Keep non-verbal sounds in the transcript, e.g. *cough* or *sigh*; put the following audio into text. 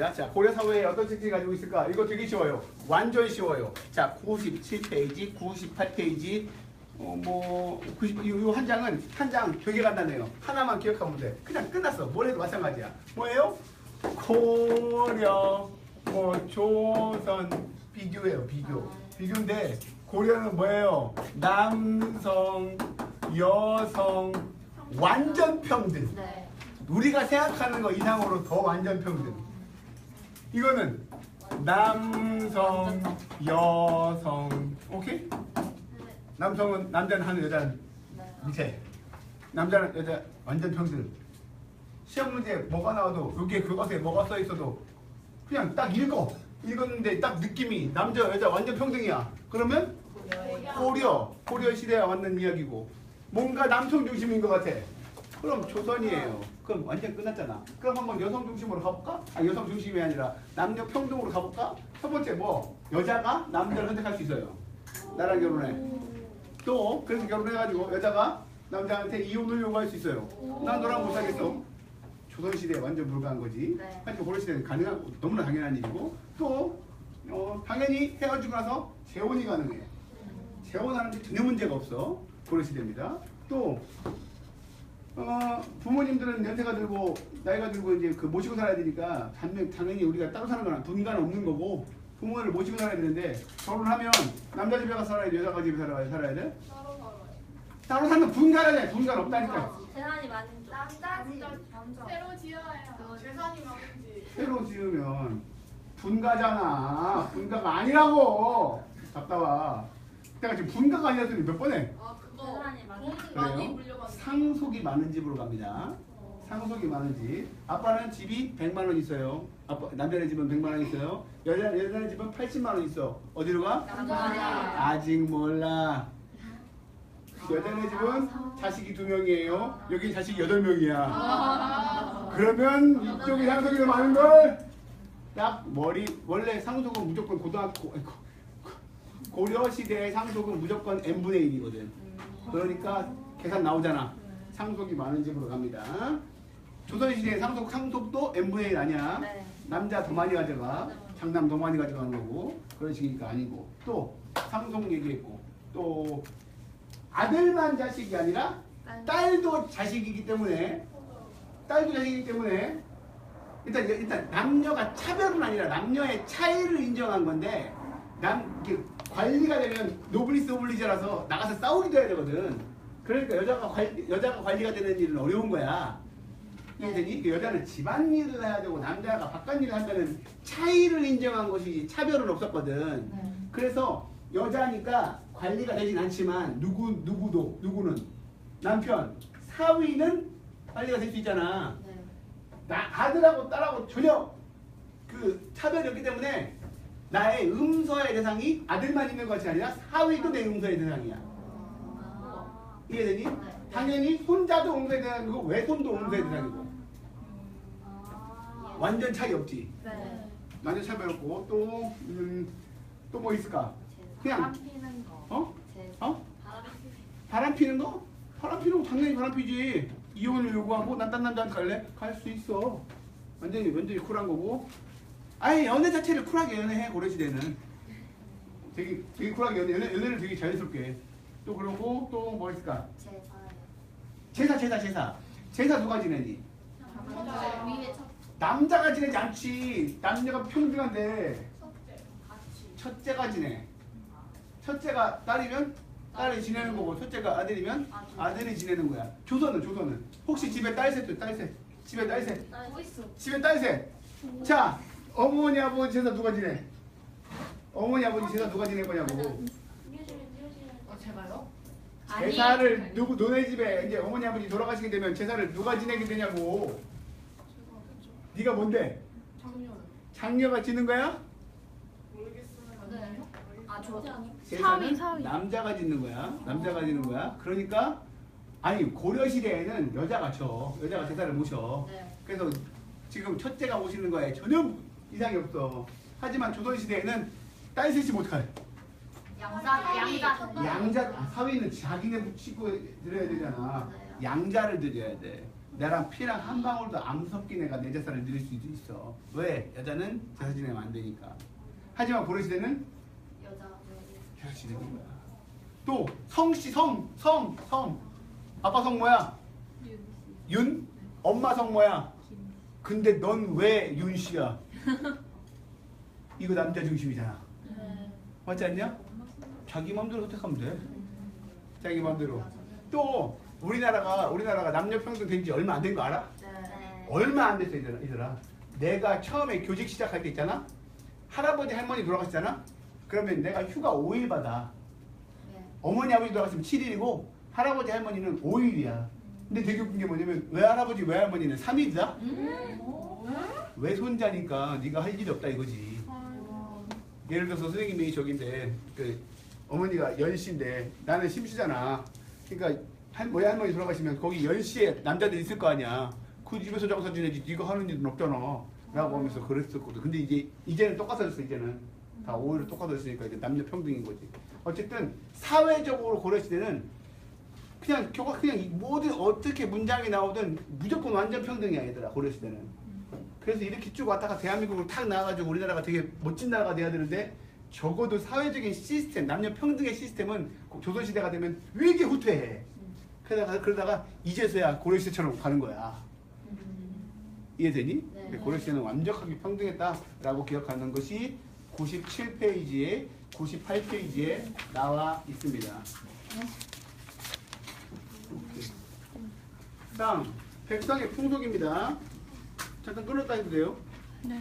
봅니다. 자, 고려 사회에 어떤 특징이 가지고 있을까? 이거 되게 쉬워요. 완전 쉬워요. 자, 97페이지, 98페이지, 어, 뭐, 90, 이한 장은 한 장 되게 간단해요. 하나만 기억하면 돼. 그냥 끝났어. 뭘 해도 마찬가지야. 뭐예요? 고려, 뭐, 조선, 비교예요, 비교. 비교인데, 고려는 뭐예요? 남성, 여성, 완전 평등. 네. 우리가 생각하는 거 이상으로 더 완전 평등. 이거는 남성, 여성, 오케이? 남성은 남자는 하는 여자는 네. 밑에, 남자는 여자 완전 평등. 시험 문제 뭐가 나와도 여기에 그것에 뭐가 써 있어도 그냥 딱 읽어. 읽었는데 딱 느낌이 남자 여자 완전 평등이야. 그러면 고려, 고려 시대와 맞는 이야기고 뭔가 남성 중심인 것 같아. 그럼 조선이에요. 그럼 완전 끝났잖아. 그럼 한번 여성 중심으로 가볼까? 아 여성 중심이 아니라 남녀 평등으로 가볼까? 첫 번째 뭐 여자가 남자를 선택할 수 있어요. 나랑 결혼해. 또 그래서 결혼해가지고 여자가 남자한테 이혼을 요구할 수 있어요. 난 너랑 못 살겠어. 조선 시대에 완전 불가한 거지. 네. 하지만 고려 시대는 가능한 너무나 당연한 일이고 또 어, 당연히 헤어지고 나서 재혼이 가능해. 재혼하는데 전혀 문제가 없어. 고려 시대입니다. 또 어, 부모님들은 연세가 들고 나이가 들고 이제 그 모시고 살아야 되니까 당연- 당연히 우리가 따로 사는 거나 분가는 없는 거고 부모를 모시고 살아야 되는데 결혼하면 남자 집에 가서 살아야 돼 여자가 집에 살아야, 살아야 돼 따로 살아요. 따로 사는 분가는 해 분가는 없다니까 재산이 많은 쪽. 남자지. 남자. 새로 지어야 해요. 재산이 많은 지. 새로 지으면 분가잖아 분가가 아니라고 답답하 내가 지금 분가가 아니라 소리 몇번 해? 아 재산이 돈 그래요? 많이 물려받는. 상속이 많은 집으로 갑니다. 상속이 많은 집. 아빠는 집이 100만 원 있어요. 아빠 남자네 집은 100만 원 있어요. 여자 여자네 집은 80만 원 있어. 어디로 가? 남자. 아직 몰라. 여자네 집은 자식이 두 명이에요. 여기 자식이 여덟 명이야. 그러면 이쪽이 상속이 더 많은 걸. 딱 머리 원래 상속은 무조건 고등학교 아이고, 고려 시대의 상속은 무조건 n 분의 1이거든. 그러니까 계산 나오잖아. 상속이 많은 집으로 갑니다. 조선시대의 상속, 상속도 n분의 1 아니야. 네. 남자 더 많이 가져가. 장남 더 많이 가져가는 거고. 그런 식이니까 아니고. 또 상속 얘기했고. 또 아들만 자식이 아니라 딸도 자식이기 때문에 딸도 자식이기 때문에 일단 일단 남녀가 차별은 아니라 남녀의 차이를 인정한 건데 남 이게 관리가 되면 노블리스 오블리제라서 나가서 싸우기도 해야 되거든. 그러니까 여자가 관 여자가 관리가 되는 일은 어려운 거야. 이해되니? 그 여자는 집안일을 해야 되고 남자가 바깥일을 한다는 차이를 인정한 것이 차별은 없었거든. 네. 그래서 여자니까 관리가 되진 않지만 누구 누구도 누구는 남편 사위는 관리가 될 수 있잖아. 네. 나 아들하고 딸하고 전혀 그 차별이 없기 때문에 나의 음서의 대상이 아들만 있는 것이 아니라 사위도 내 음서의 대상이야. 아. 이해되니? 네. 당연히 손자도 음서의 대상이고 외손도 음서의 대상이고 아. 완전 차이 없지. 네. 완전 차이 없고 또 음, 또뭐 있을까? 그냥. 어? 제 어? 바람 피는 바람 피는 거? 바람 피는 거 당연히 바람 피지. 이혼을 요구하고 난 딴 남자한테 갈래? 갈 수 있어. 완전히 완전히 쿨한 거고. 아예 연애 자체를 쿨하게 연애해 고려시대는. 되게 되게 쿨하게 연애, 연애 연애를 되게 자연스럽게. 해. 또 그러고 또 뭐 있을까? 제 제사 제사 제사. 제사 누가 지내니? 남자 남자가 지내지 않지. 남녀가 평등한데 첫째. 첫째가 지내. 첫째가 딸이면 딸이 지내는 거고 첫째가 아들이면 아들이 지내는 거야. 조선은 조선은 혹시 집에 딸셋도 딸셋 집에 딸셋 뭐? 집에 딸셋 자 어머니 아버지 제사 누가 지내? 어머니 아버지 제사 누가 지낼 거냐고 어 제가요? 제사를 누구 너네 집에 이제 어머니 아버지 돌아가시게 되면 제사를 누가 지내게 되냐고 제가 그죠. 네가 뭔데 작년. 장녀가 지는 거야? 모르겠어요. 네. 아 저. 제사는 남자가 짓는 거야. 남자가 짓는 거야. 그러니까 아니 고려 시대에는 여자가 쳐. 여자가 제사를 모셔. 네. 그래서 지금 첫째가 모시는 거에 전혀 이상이 없어. 하지만 조선 시대에는 딸 셋이 못할. 양자 양자. 양자 아, 사위는 자기네 묵히고 드려야 되잖아. 양자를 드려야 돼. 나랑 피랑 한 방울도 안 섞인 애가 내 재산을 누릴 수도 있어. 왜? 여자는 제사 지내면 안 되니까. 하지만 고려시대는 여자 제사 지내는 거야. 또 성씨 성, 성, 성. 아빠 성 뭐야? 윤? 엄마 성 뭐야? 근데 넌 왜 윤씨야? *laughs* 이거 남자 중심이잖아. 맞지 않냐? 자기 마음대로 선택하면 돼. 자기 마음대로. 또 우리나라가 우리나라가 남녀 평등 된 지 얼마 안 된 거 알아? 네. 얼마 안 됐어 얘들아, 얘들아. 내가 처음에 교직 시작할 때 있잖아. 할아버지 할머니 돌아가시잖아. 그러면 내가 휴가 5일 받아. 네. 어머니 아버지 돌아가시면 7일이고 할아버지 할머니는 5일이야. 근데 되게 웃긴 게 뭐냐면 외할아버지 외할머니는 3일이다. 외손자니까 네가 할 일이 없다 이거지. 예를 들어서 선생님이 저긴데 그 어머니가 연씨인데 나는 심씨잖아. 그러니까 할 외할머니 돌아가시면 거기 연씨에 남자들 있을 거 아니야. 그 집에서 장사 지내지 네가 하는 일은 없잖아. 라고 하면서 그랬었거든. 근데 이제 이제는 똑같아졌어 이제는 다 오히려 똑같아졌으니까 이제 남녀 평등인 거지. 어쨌든 사회적으로 고려시대는 그냥 교과 그냥 이 모든 어떻게 문장이 나오든 무조건 완전 평등이야 얘들아 고려시 대는. 그래서 이렇게 쭉 왔다가 대한민국으로 탁 나와가지고 우리나라가 되게 멋진 나라가 돼야 되는데 적어도 사회적인 시스템 남녀 평등의 시스템은 조선시대가 되면 위기 후퇴해. 그러다가 그러다가 이제서야 고려시대처럼 가는 거야. 이해되니? 네. 고려시대는 완벽하게 평등했다라고 기억하는 것이 97페이지에 98페이지에 나와 있습니다. 오케이. 다음 백성의 풍속입니다. 잠깐 끊었다 해도 돼요? 네.